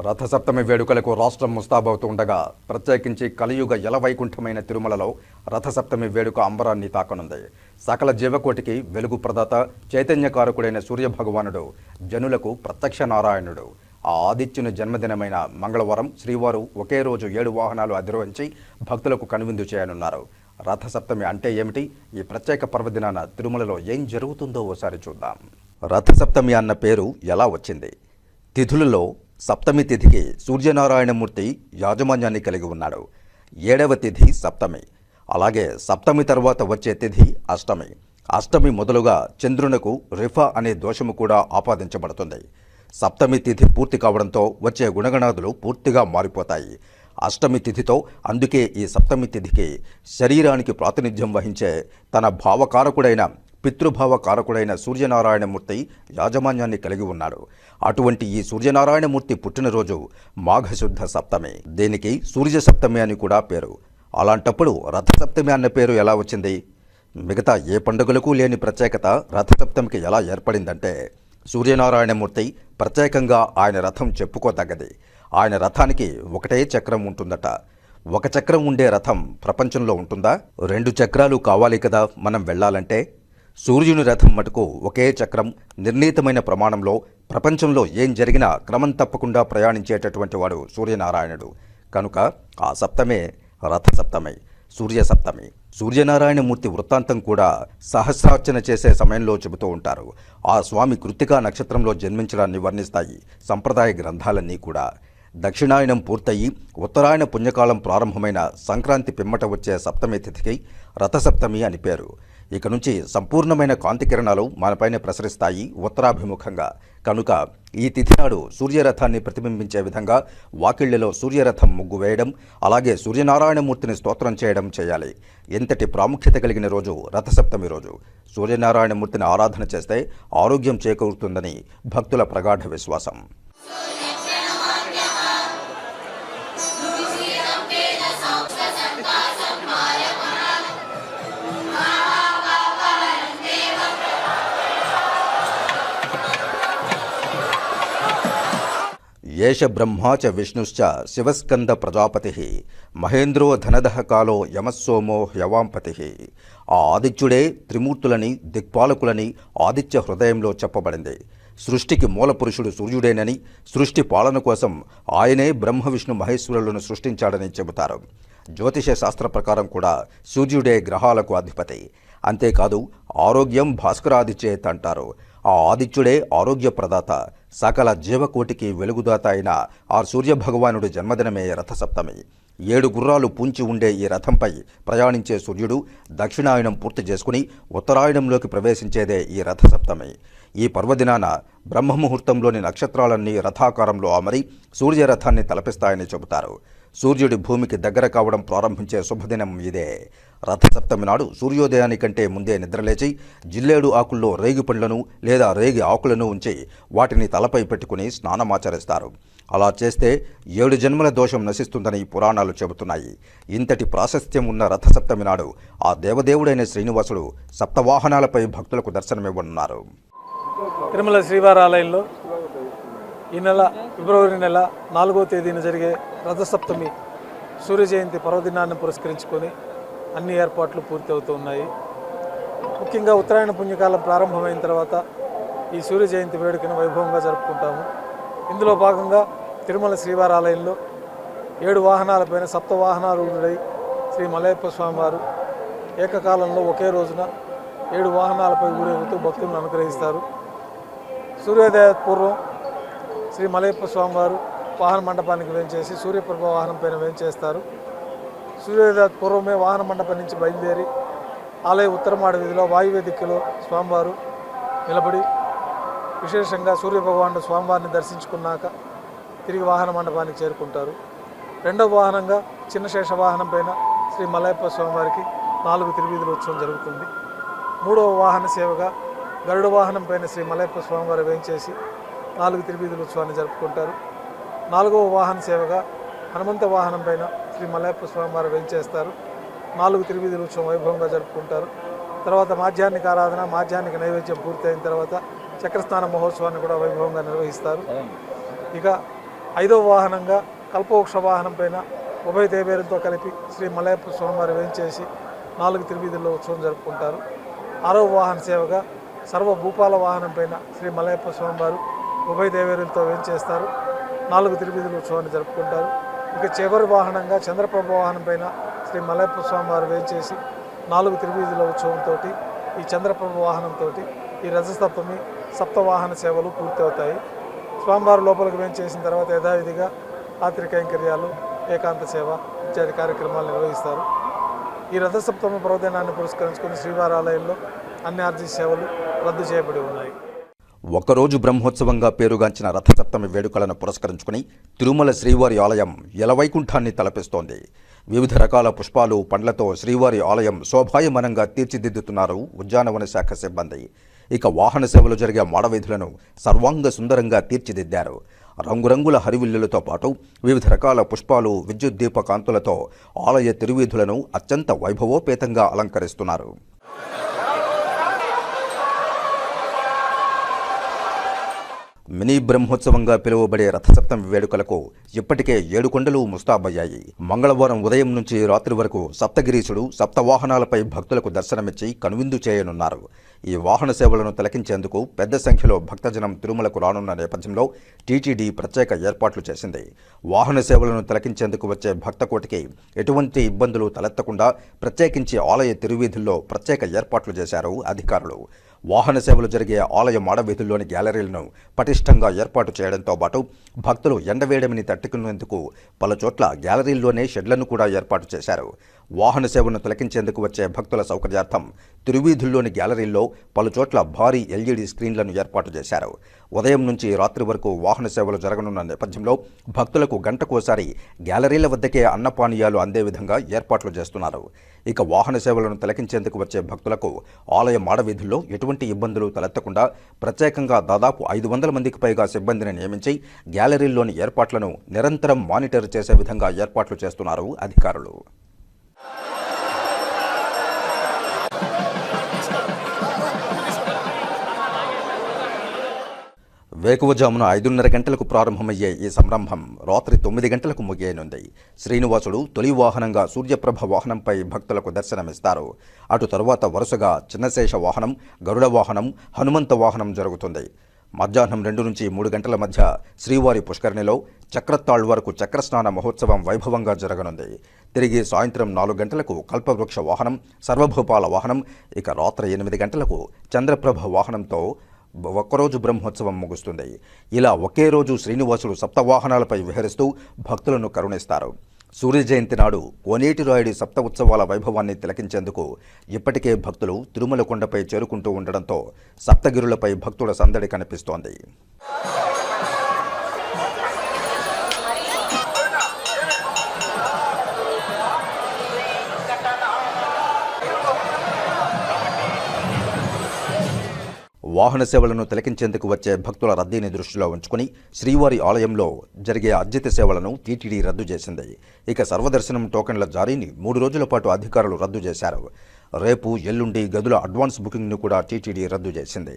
రథసప్తమి వేడుకలకు రాష్ట్రం ముస్తాబవుతుండగా ప్రత్యేకించి కలియుగ యలవైకుంఠమైన తిరుమలలో రథసప్తమి వేడుక అంబరాన్ని తాకనుంది. సకల జీవకోటికి వెలుగు ప్రదాత చైతన్యకారకుడైన సూర్యభగవానుడు జనులకు ప్రత్యక్ష నారాయణుడు. ఆ ఆదిత్యుని జన్మదినమైన మంగళవారం శ్రీవారు ఒకే రోజు ఏడు వాహనాలు అధిరోహించి భక్తులకు కనువిందు చేయనున్నారు. రథసప్తమి అంటే ఏమిటి? ఈ ప్రత్యేక పర్వదినాన తిరుమలలో ఏం జరుగుతుందో ఓసారి చూద్దాం. రథసప్తమి అన్న పేరు ఎలా వచ్చింది? తిథులలో సప్తమి తిథికి సూర్యనారాయణమూర్తి యాజమాన్యాన్ని కలిగి ఉన్నాడు. ఏడవ తిథి సప్తమి. అలాగే సప్తమి తర్వాత వచ్చే తిథి అష్టమి. అష్టమి మొదలుగా చంద్రునకు రిఫా అనే దోషము కూడా ఆపాదించబడుతుంది. సప్తమి తిథి పూర్తి కావడంతో వచ్చే గుణగణాదులు పూర్తిగా మారిపోతాయి. అష్టమి తిథితో అందుకే ఈ సప్తమి తిథికి శరీరానికి ప్రాతినిధ్యం వహించే తన భావకారకుడైన పితృభావ కారకుడైన సూర్యనారాయణమూర్తి యాజమాన్యాన్ని కలిగి ఉన్నాడు అటువంటి ఈ సూర్యనారాయణమూర్తి పుట్టినరోజు మాఘశుద్ధ సప్తమి. దీనికి సూర్య సప్తమి అని కూడా పేరు. అలాంటప్పుడు రథసప్తమి అన్న పేరు ఎలా వచ్చింది? మిగతా ఏ పండుగలకు లేని ప్రత్యేకత రథసప్తమికి ఎలా ఏర్పడిందంటే సూర్యనారాయణమూర్తి ప్రత్యేకంగా ఆయన రథం చెప్పుకోదగ్గది. ఆయన రథానికి ఒకటే చక్రం ఉంటుందట. ఒక చక్రం ఉండే రథం ప్రపంచంలో ఉంటుందా? రెండు చక్రాలు కావాలి కదా మనం వెళ్ళాలంటే? సూర్యుని రథం మటుకు ఒకే చక్రం నిర్ణీతమైన ప్రమాణంలో ప్రపంచంలో ఏం జరిగినా క్రమం తప్పకుండా ప్రయాణించేటటువంటి వాడు సూర్యనారాయణుడు. కనుక ఆ సప్తమే రథ సప్తమి సూర్య సప్తమి సూర్యనారాయణమూర్తి వృత్తాంతం కూడా సహస్రార్చన చేసే సమయంలో చెబుతూ ఉంటారు. ఆ స్వామి కృత్తికా నక్షత్రంలో జన్మించడాన్ని వర్ణిస్తాయి సంప్రదాయ గ్రంథాలన్నీ కూడా. దక్షిణాయనం పూర్తయి ఉత్తరాయణ పుణ్యకాలం ప్రారంభమైన సంక్రాంతి పిమ్మట వచ్చే సప్తమి తిథికి రథసప్తమి అని పేరు. ఇక నుంచి సంపూర్ణమైన కాంతి కిరణాలు మనపైనే ప్రసరిస్తాయి ఉత్తరాభిముఖంగా. కనుక ఈ తిథి నాడు సూర్యరథాన్ని ప్రతిబింబించే విధంగా వాకిళ్ళలో సూర్యరథం ముగ్గు వేయడం అలాగే సూర్యనారాయణమూర్తిని స్తోత్రం చేయడం చేయాలి. ఎంతటి ప్రాముఖ్యత కలిగిన రోజు రథసప్తమి రోజు. సూర్యనారాయణమూర్తిని ఆరాధన చేస్తే ఆరోగ్యం చేకూరుతుందని భక్తుల ప్రగాఢ విశ్వాసం. ఏష బ్రహ్మాచ విష్ణుశ్చ శివస్కంద ప్రజాపతి మహేంద్రో ధనదహ కాలో యమస్సోమో యవాంపతి ఆ ఆదిత్యుడే త్రిమూర్తులని దిక్పాలకులని ఆదిత్య హృదయంలో చెప్పబడింది. సృష్టికి మూల పురుషుడు సూర్యుడేనని సృష్టి పాలన కోసం ఆయనే బ్రహ్మ విష్ణు మహేశ్వరులను సృష్టించాడని చెబుతారు. జ్యోతిష శాస్త్ర ప్రకారం కూడా సూర్యుడే గ్రహాలకు అధిపతి. అంతేకాదు ఆరోగ్యం భాస్కరాదిచేత్ అంటారు. ఆ ఆదిత్యుడే ఆరోగ్య ప్రదాత సకల జీవకోటికి వెలుగుదాత అయిన ఆ సూర్యభగవానుడి జన్మదినమే రథసప్తమి. ఏడు గుర్రాలు పూంచి ఉండే ఈ రథంపై ప్రయాణించే సూర్యుడు దక్షిణాయనం పూర్తి చేసుకుని ఉత్తరాయణంలోకి ప్రవేశించేదే ఈ రథసప్తమి. ఈ పర్వదినాన బ్రహ్మముహూర్తంలోని నక్షత్రాలన్నీ రథాకారంలో అమరి సూర్యరథాన్ని తలపిస్తాయని చెబుతారు. సూర్యుడి భూమికి దగ్గర కావడం ప్రారంభించే శుభదినం ఇదే. రథసప్తమి నాడు సూర్యోదయానికంటే ముందే నిద్రలేచి జిల్లేడు ఆకుల్లో రేగి పండ్లను లేదా రేగి ఆకులను ఉంచి వాటిని తలపై పెట్టుకుని స్నానమాచరిస్తారు. అలా చేస్తే ఏడు జన్మల దోషం నశిస్తుందని పురాణాలు చెబుతున్నాయి. ఇంతటి ప్రాశస్త్యం ఉన్న రథసప్తమి నాడు ఆ దేవదేవుడైన శ్రీనివాసుడు సప్తవాహనాలపై భక్తులకు దర్శనమివ్వనున్నారు. తిరుమల శ్రీవారాలయంలో ఈ నెల ఫిబ్రవరి నెల నాలుగో తేదీన జరిగే రథసప్తమి సూర్య జయంతి పర్వదినాన్ని పురస్కరించుకొని అన్ని ఏర్పాట్లు పూర్తి అవుతూ ఉన్నాయి. ముఖ్యంగా ఉత్తరాయణ పుణ్యకాలం ప్రారంభమైన తర్వాత ఈ సూర్య జయంతి వేడుకను వైభవంగా జరుపుకుంటాము. ఇందులో భాగంగా తిరుమల శ్రీవారాలయంలో ఏడు వాహనాలపైన సప్త వాహనారూఢుడై శ్రీ మలయప్ప స్వామివారు ఏకకాలంలో ఒకే రోజున ఏడు వాహనాలపై ఊరేగుతూ భక్తులను అనుగ్రహిస్తారు. సూర్యోదయ పూర్వం శ్రీ మలయప్ప స్వామివారు వాహన మండపానికి వేంచేసి సూర్యప్రభ వాహనం పైన వేంచేస్తారు. సూర్యోదయ పూర్వమే వాహన మండపం నుంచి బయలుదేరి ఆలయ ఉత్తరమాడ వీధిలో వాయువ్య దిక్కులో స్వామివారు నిలబడి విశేషంగా సూర్యభగవానుడు స్వామివారిని దర్శించుకున్నాక తిరిగి వాహన మండపానికి చేరుకుంటారు. రెండవ వాహనంగా చిన్న శేష వాహనం పైన శ్రీ మలయప్ప స్వామివారికి నాలుగు తిరువీధుల ఉత్సవం జరుగుతుంది. మూడవ వాహన సేవగా గరుడ వాహనం పైన శ్రీ మలయప్ప స్వామివారు వేయించేసి నాలుగు తిరువీధుల ఉత్సవాన్ని జరుపుకుంటారు. నాలుగవ వాహన సేవగా హనుమంత వాహనం పైన శ్రీ మలయప్ప స్వామివారు వేయించేస్తారు నాలుగు తిరువీధుల ఉత్సవం వైభవంగా జరుపుకుంటారు. తర్వాత మాధ్యాహ్నిక ఆరాధన మాధ్యాహ్నిక నైవేద్యం పూర్తయిన తర్వాత చక్రస్నాన మహోత్సవాన్ని కూడా వైభవంగా నిర్వహిస్తారు. ఇక ఐదవ వాహనంగా కల్పవృక్ష వాహనం పైన ఉభయ దేవేరులతో కలిపి శ్రీ మలయప్ప స్వామివారి వేంచేసి నాలుగు తిరువీధుల్లో ఉత్సవం జరుపుకుంటారు. ఆరవ వాహన సేవగా సర్వ భూపాల వాహనం పైన శ్రీ మలయప్ప స్వామివారు ఉభయ దేవేరులతో వేంచేస్తారు. నాలుగు తిరువీధుల ఉత్సవాన్ని జరుపుకుంటారు. ఇక చివరి వాహనంగా చంద్రప్రభ వాహనం పైన శ్రీ మలయప్ప స్వామివారు వేంచేసి నాలుగు తిరువీధుల ఉత్సవంతో ఈ చంద్రప్రభ వాహనంతో ఈ రథసప్తమి సప్తవాహన సేవలు పూర్తవుతాయి. స్వామివారు లోపలికి వేంచేసిన తర్వాత యథావిధిగా రాత్రి కైంకర్యాలు ఏకాంత సేవ ఇత్యాది కార్యక్రమాలు నిర్వహిస్తారు. ఈ రథసప్తమ పర్వదినాన్ని పురస్కరించుకుని శ్రీవారి ఆలయంలో అన్ని ఆర్జీ సేవలు రద్దు చేయబడి ఉన్నాయి. ఒకరోజు బ్రహ్మోత్సవంగా పేరుగాంచిన రథసప్తమి వేడుకలను పురస్కరించుకుని తిరుమల శ్రీవారి ఆలయం ఎలవైకుంఠాన్ని తలపిస్తోంది. వివిధ రకాల పుష్పాలు పండ్లతో శ్రీవారి ఆలయం శోభాయమనంగా తీర్చిదిద్దుతున్నారు ఉద్యానవన శాఖ సిబ్బంది. ఇక వాహన సేవలు జరిగే మాడవీధులను సర్వాంగ సుందరంగా తీర్చిదిద్దారు. రంగురంగుల హరివిల్లులతో పాటు వివిధ రకాల పుష్పాలు విద్యుత్ దీప కాంతులతో ఆలయ తిరువీధులను అత్యంత వైభవోపేతంగా అలంకరిస్తున్నారు. మినీ బ్రహ్మోత్సవంగా పిలువబడే రథసప్తమి వేడుకలకు ఇప్పటికే ఏడు కొండలు ముస్తాబయ్యాయి. మంగళవారం ఉదయం నుంచి రాత్రి వరకు సప్తగిరీశుడు సప్తవాహనాలపై భక్తులకు దర్శనమిచ్చి కనువిందు చేయనున్నారు. ఈ వాహన సేవలను తిలకించేందుకు పెద్ద సంఖ్యలో భక్తజనం తిరుమలకు రానున్న నేపథ్యంలో టీటీడీ ప్రత్యేక ఏర్పాట్లు చేసింది. వాహన సేవలను తిలకించేందుకు వచ్చే భక్తకోటికి ఎటువంటి ఇబ్బందులు తలెత్తకుండా ప్రత్యేకించి ఆలయ తిరువీధుల్లో ప్రత్యేక ఏర్పాట్లు చేశారు అధికారులు. వాహన సేవలు జరిగే ఆలయ మాడవీధుల్లోని గ్యాలరీలను పటిష్టంగా ఏర్పాటు చేయడంతో పాటు భక్తులు ఎండవేయడమిని తట్టుకునేందుకు పలుచోట్ల గ్యాలరీల్లోనే షెడ్లను కూడా ఏర్పాటు చేశారు. వాహన సేవను తిలకించేందుకు వచ్చే భక్తుల సౌకర్యార్థం తిరువీధుల్లోని గ్యాలరీల్లో పలుచోట్ల భారీ ఎల్ఈడి స్క్రీన్లను ఏర్పాటు చేశారు. ఉదయం నుంచి రాత్రి వరకు వాహన సేవలు జరగనున్న నేపథ్యంలో భక్తులకు గంటకోసారి గ్యాలరీల వద్దకే అన్నపానీయాలు అందే విధంగా ఏర్పాట్లు చేస్తున్నారు. ఇక వాహన సేవలను తిలకించేందుకు వచ్చే భక్తులకు ఆలయ మాడవీధుల్లో ఎటువంటి ఇబ్బందులు తలెత్తకుండా ప్రత్యేకంగా దాదాపు ఐదు వందల మందికి పైగా సిబ్బందిని నియమించి గ్యాలరీల్లోని ఏర్పాట్లను నిరంతరం మానిటర్ చేసే విధంగా ఏర్పాట్లు చేస్తున్నారు అధికారులు. వేకువజామున ఐదున్నర గంటలకు ప్రారంభమయ్యే ఈ సంరంభం రాత్రి తొమ్మిది గంటలకు ముగియనుంది. శ్రీనివాసుడు తొలి వాహనంగా సూర్యప్రభ వాహనంపై భక్తులకు దర్శనమిస్తారు. అటు తరువాత వరుసగా చిన్నశేష వాహనం గరుడ వాహనం హనుమంత వాహనం జరుగుతుంది. మధ్యాహ్నం రెండు నుంచి మూడు గంటల మధ్య శ్రీవారి పుష్కరిణిలో చక్రతాళ్ వరకు చక్రస్నాన మహోత్సవం వైభవంగా జరగనుంది. తిరిగి సాయంత్రం నాలుగు గంటలకు కల్పవృక్ష వాహనం సర్వభూపాల వాహనం ఇక రాత్రి ఎనిమిది గంటలకు చంద్రప్రభ వాహనంతో ఒక్కరోజు బ్రహ్మోత్సవం ముగుస్తుంది. ఇలా ఒకే రోజు శ్రీనివాసుడు సప్తవాహనాలపై విహరిస్తూ భక్తులను కరుణిస్తారు. సూర్య జయంతి నాడు కోనేటి రాయుడి సప్త ఉత్సవాల వైభవాన్ని తిలకించేందుకు ఇప్పటికే భక్తులు తిరుమల కొండపై చేరుకుంటూ ఉండడంతో సప్తగిరులపై భక్తుల సందడి కనిపిస్తోంది. వాహన సేవలను తిలకించేందుకు వచ్చే భక్తుల రద్దీని దృష్టిలో ఉంచుకుని శ్రీవారి ఆలయంలో జరిగే అర్జిత సేవలను టీటీడీ రద్దు చేసింది. ఇక సర్వదర్శనం టోకెన్ల జారీని మూడు రోజుల పాటు అధికారులు రద్దు చేశారు. రేపు ఎల్లుండి గదుల అడ్వాన్స్ బుకింగ్ను కూడా టీటీడీ రద్దు చేసింది.